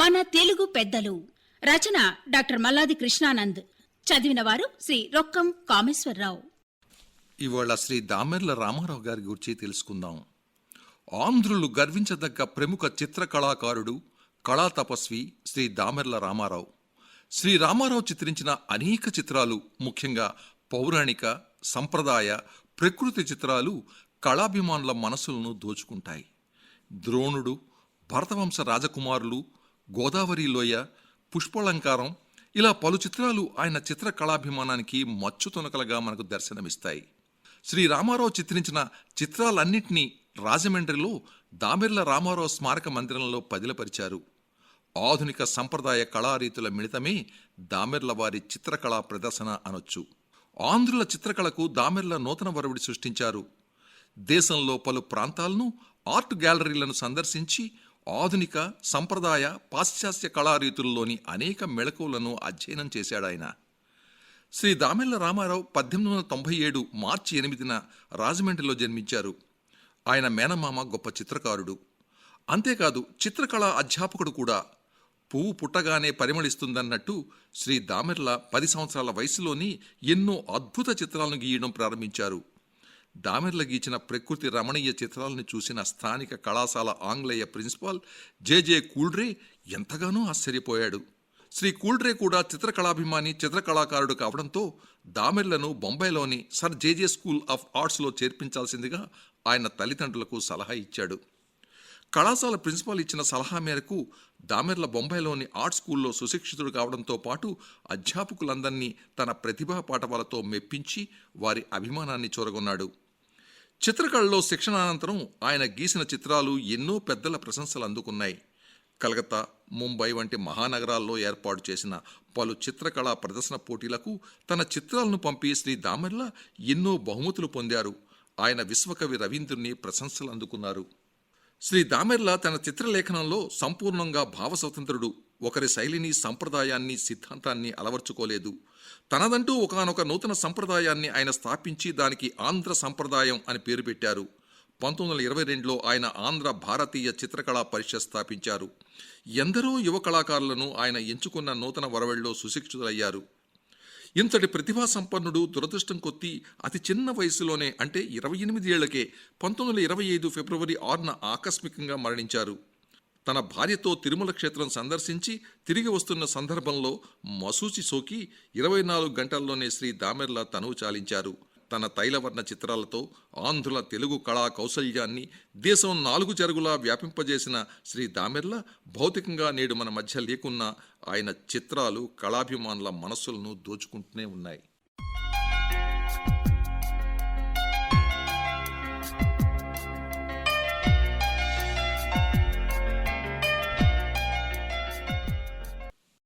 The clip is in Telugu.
మన తెలుగు పెద్దలు. రచన డాక్టర్ మల్లాది కృష్ణానంద్. చదివిన వారు శ్రీ రొక్కం కామేశ్వరరావు. ఇవాళ శ్రీ దామెర్ల రామారావు గారి గురించి తెలుసుకుందాం. ఆంధ్రులు గర్వించదగ్గ ప్రముఖ చిత్ర కళాకారుడు కళా తపస్వి శ్రీ దామెర్ల రామారావు. శ్రీ రామారావు చిత్రించిన అనేక చిత్రాలు ముఖ్యంగా పౌరాణిక సంప్రదాయ ప్రకృతి చిత్రాలు కళాభిమానుల మనసులను దోచుకుంటాయి. ద్రోణుడు భరతవంశ రాజకుమారులు గోదావరి లోయ పుష్పలంకారం ఇలా పలు చిత్రాలు ఆయన చిత్ర కళాభిమానానికి మచ్చు తునకలుగా మనకు దర్శనమిస్తాయి. శ్రీ రామారావు చిత్రించిన చిత్రాలన్నింటినీ రాజమండ్రిలో దామెర్ల రామారావు స్మారక మందిరంలో పదిలపరిచారు. ఆధునిక సంప్రదాయ కళారీతుల మిళితమే దామెర్ల వారి చిత్రకళా ప్రదర్శన అనొచ్చు. ఆంధ్రుల చిత్రకళకు దామెర్ల నూతన వరవుడి సృష్టించారు. దేశంలో పలు ప్రాంతాలను ఆర్ట్ గ్యాలరీలను సందర్శించి ఆధునిక సంప్రదాయ పాశ్చాత్య కళారీతుల్లోని అనేక మెళకువలను అధ్యయనం చేశాడాయన శ్రీ దామెల్ల రామారావు పద్దెనిమిది వందల తొంభై ఏడు మార్చి ఎనిమిదిన రాజమండ్రిలో జన్మించారు. ఆయన మేనమామ గొప్ప చిత్రకారుడు. అంతేకాదు చిత్రకళా అధ్యాపకుడు కూడా. పువ్వు పుట్టగానే పరిమళిస్తుందన్నట్టు శ్రీ దామెర్ల పది సంవత్సరాల వయసులోని ఎన్నో అద్భుత చిత్రాలను గీయడం ప్రారంభించారు. దామెర్ల గీచిన ప్రకృతి రమణీయ చిత్రాలను చూసిన స్థానిక కళాశాల ఆంగ్లేయ ప్రిన్సిపాల్ జేజే కూల్డ్రే ఎంతగానో ఆశ్చర్యపోయాడు. శ్రీ కూల్డ్రే కూడా చిత్రకళాభిమాని చిత్రకళాకారుడు కావడంతో దామెర్లను బొంబాయిలోని సర్ జేజే స్కూల్ ఆఫ్ ఆర్ట్స్లో చేర్పించాల్సిందిగా ఆయన తల్లిదండ్రులకు సలహా ఇచ్చాడు. కళాశాల ప్రిన్సిపాల్ ఇచ్చిన సలహా మేరకు దామెర్ల బొంబాయిలోని ఆర్ట్ స్కూల్లో సుశిక్షితుడు కావడంతో పాటు అధ్యాపకులందరినీ తన ప్రతిభా పాఠవాలతో మెప్పించి వారి అభిమానాన్ని చూరగొన్నాడు. చిత్రకళలో శిక్షణ అనంతరం ఆయన గీసిన చిత్రాలు ఎన్నో పెద్దల ప్రశంసలు అందుకున్నాయి. కలకత్తా ముంబై వంటి మహానగరాల్లో ఏర్పాటు చేసిన పలు చిత్రకళా ప్రదర్శన పోటీలకు తన చిత్రాలను పంపి శ్రీ దామెర్ల ఎన్నో బహుమతులు పొందారు. ఆయన విశ్వకవి రవీంద్రుని ప్రశంసలు అందుకున్నారు. శ్రీ దామెర్ల తన చిత్రలేఖనంలో సంపూర్ణంగా భావ స్వతంత్రుడు ఒకరి శైలిని సంప్రదాయాన్ని సిద్ధాంతాన్ని అలవర్చుకోలేదు. తనదంటూ ఒకానొక నూతన సంప్రదాయాన్ని ఆయన స్థాపించి దానికి ఆంధ్ర సంప్రదాయం అని పేరు పెట్టారు. పంతొమ్మిది వందల ఇరవై రెండులో ఆయన ఆంధ్ర భారతీయ చిత్రకళా పరిషత్ స్థాపించారు. ఎందరో యువ కళాకారులను ఆయన ఎంచుకున్న నూతన వరవడిలో సుశిక్షితులయ్యారు. ఇంతటి ప్రతిభా సంపన్నుడు దురదృష్టం కొత్తి అతి చిన్న వయసులోనే అంటే ఇరవై ఎనిమిది ఏళ్ళకే పంతొమ్మిది వందల ఇరవై ఐదు ఫిబ్రవరి ఆరున ఆకస్మికంగా మరణించారు. తన భార్యతో తిరుమల క్షేత్రం సందర్శించి తిరిగి వస్తున్న సందర్భంలో మసూచి సోకి ఇరవై నాలుగు గంటల్లోనే శ్రీ దామెర్ల తనువు చాలించారు. తన తైలవర్ణ చిత్రాలతో ఆంధ్రుల తెలుగు కళా కౌశల్యాన్ని దేశం నాలుగు చెరుగులా వ్యాపింపజేసిన శ్రీ దామెర్ల భౌతికంగా నేడు మన మధ్య లేకున్నా ఆయన చిత్రాలు కళాభిమానుల మనస్సులను దోచుకుంటూనే ఉన్నాయి.